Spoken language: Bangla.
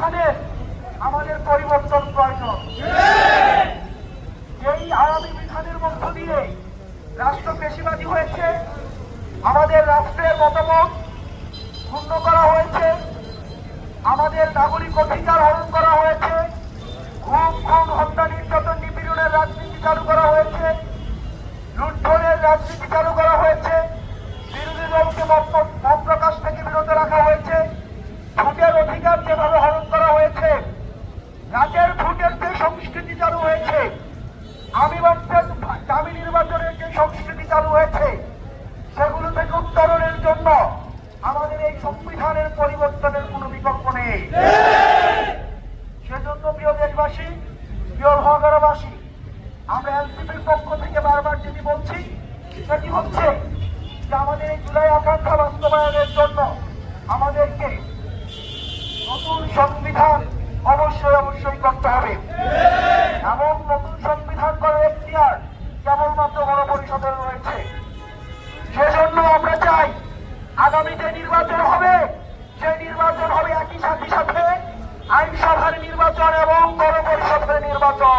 বিধানের আমাদের পরিবর্তন প্রয়োজন। এই আওয়ামী বিধানের মধ্য দিয়ে রাষ্ট্র পেশিবাদী হয়েছে, আমাদের রাষ্ট্রের মতামত ক্ষুণ্ণ করা হয়েছে, আমাদের নাগরিক অধিকার হরণ করা হয়েছে, খুন খুন, হত্যা, নির্যাতন নিপীড়নের রাজনীতি চালু করা হয়েছে, লুণ্ঠনের রাজনীতি চালু করা হয়েছে, বিরোধী দলকে মত প্রকাশ থেকে বিরত রাখা হয়েছে, ভোটের অধিকার যেভাবে রাতের ভোটের যে সংস্কৃতি চালু হয়েছে, আমি দামি নির্বাচনের যে সংস্কৃতি চালু হয়েছে, সেগুলো থেকে উত্তরণের জন্য আমাদের এই সংবিধানের পরিবর্তনের কোনো বিকল্প নেই। সেজন্য প্রিয় দেশবাসী, প্রিয় মহানগরবাসী আমরা এনসিপির পক্ষ থেকে বারবার যেটি বলছি, সেটি হচ্ছে যে আমাদের এই জুলাই আকাঙ্ক্ষা বাস্তবায়নের জন্য আমাদেরকে নতুন সংবিধান অবশ্যই অবশ্যই করতে হবে। এমন নতুন সংবিধান করার এখতিয়ার কেবলমাত্র গণপরিষদের রয়েছে। সেজন্য আমরা চাই আগামী যে নির্বাচন হবে সেই নির্বাচন হবে একই সাথে সাথে আইনসভার নির্বাচন এবং গণপরিষদের নির্বাচন।